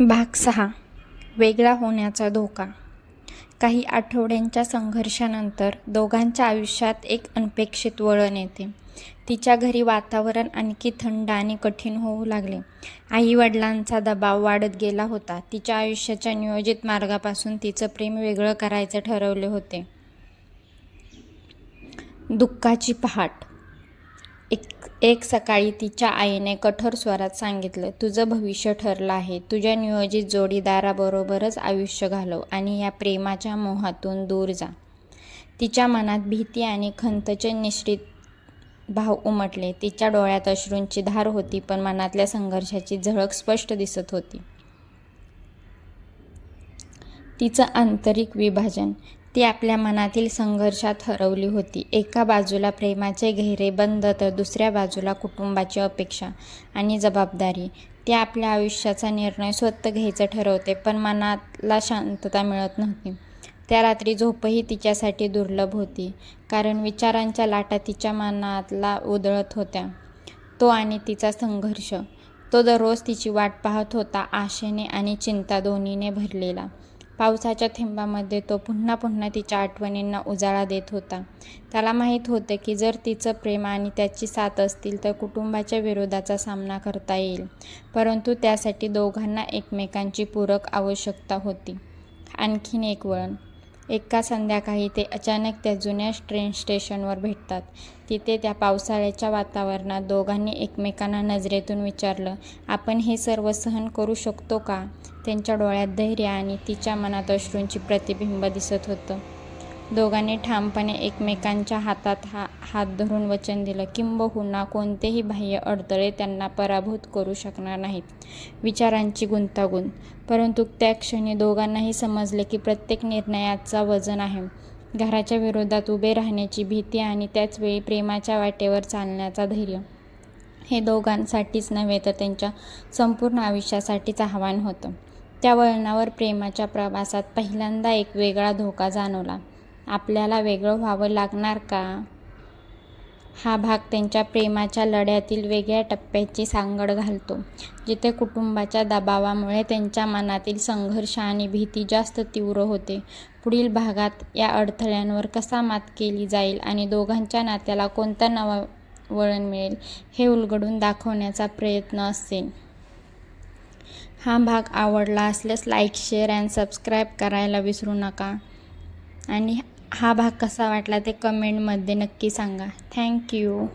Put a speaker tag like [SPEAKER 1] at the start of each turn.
[SPEAKER 1] भाग सहा. वेगळा होण्याचा धोका. काही आठवड्यांच्या संघर्षानंतर दोघांच्या आयुष्यात एक अनपेक्षित वळण येते. तिच्या घरी वातावरण आणखी थंड आणि कठीण होऊ लागले. आई वडिलांचा दबाव वाढत गेला होता. तिच्या आयुष्याच्या नियोजित मार्गापासून तिचं प्रेम वेगळं करायचं ठरवले होते. दुःखाची पहाट. एक सकाळी तिच्या आईने कठोर स्वरात सांगितलं तुझं भविष्य ठरलं आहे. तुझ्या नियोजित जोडीदाराबरोबरच आयुष्य घालव आणि या प्रेमाच्या मोहातून दूर जा. तिच्या मनात भीती आणि खंतचे निश्चित भाव उमटले. तिच्या डोळ्यात अश्रूंची धार होती पण मनातल्या संघर्षाची झळक स्पष्ट दिसत होती. तिचं आंतरिक विभाजन. ती आपल्या मनातील संघर्षात हरवली होती. एका बाजूला प्रेमाचे घेरे बंद तर दुसऱ्या बाजूला कुटुंबाची अपेक्षा आणि जबाबदारी. ती आपल्या आयुष्याचा निर्णय स्वतः घ्यायचं ठरवते पण मनाला शांतता मिळत नव्हती. त्या रात्री झोपही तिच्यासाठी दुर्लभ होती कारण विचारांच्या लाटा तिच्या मनातला उधळत होत्या. तो आणि तिचा संघर्ष. तो दररोज तिची वाट पाहत होता आशेने आणि चिंता दोन्हीने भरलेला. पावसाच्या थेंबामध्ये तो पुन्हा पुन्हा तिच्या आठवणींना उजाळा देत होता. त्याला माहीत होतं की जर तिचं प्रेम आणि त्याची साथ असतील तर कुटुंबाच्या विरोधाचा सामना करता येईल. परंतु त्यासाठी दोघांना एकमेकांची पूरक आवश्यकता होती. आणखीन एक वळण. एका संध्याकाळी ते अचानक त्या जुन्या ट्रेन स्टेशनवर भेटतात. तिथे त्या पावसाळ्याच्या वातावरणात दोघांनी एकमेकांना नजरेतून विचारलं आपण हे सर्व सहन करू शकतो का? त्यांच्या डोळ्यात धैर्य आणि तिच्या मनात अश्रूंची प्रतिबिंब दिसत होतं. दोघांनी ठामपणे एकमेकांच्या हातात हा हात धरून वचन दिलं. किंबहुना कोणतेही बाह्य अडथळे त्यांना पराभूत करू शकणार नाहीत विचारांची गुंतागुंत. परंतु त्या क्षणी दोघांनाही समजले की प्रत्येक निर्णयाचा वजन आहे. घराच्या विरोधात उभे राहण्याची भीती आणि त्याचवेळी प्रेमाच्या वाटेवर चालण्याचा धैर्य. हे दोघांसाठीच नव्हे तर त्यांच्या संपूर्ण आयुष्यासाठीच आव्हान होतं. त्या वळणावर प्रेमाच्या प्रवासात पहिल्यांदा एक वेगळा धोका जाणवला. आपल्याला वेगळं व्हावं लागणार का? हा भाग त्यांच्या प्रेमाच्या लढ्यातील वेगळ्या टप्प्याची सांगड घालतो जिथे कुटुंबाच्या दबावामुळे त्यांच्या मनातील संघर्ष आणि भीती जास्त तीव्र होते. पुढील भागात या अडथळ्यांवर कसा मात केली जाईल आणि दोघांच्या नात्याला कोणतं नवा वळण मिळेल हे उलगडून दाखवण्याचा प्रयत्न असेल. हा भाग आवडला असल्यास लाईक शेअर अँड सबस्क्राईब करायला विसरू नका. आणि हा भाग कसा वाटला ते कमेंटमध्ये नक्की सांगा. थँक्यू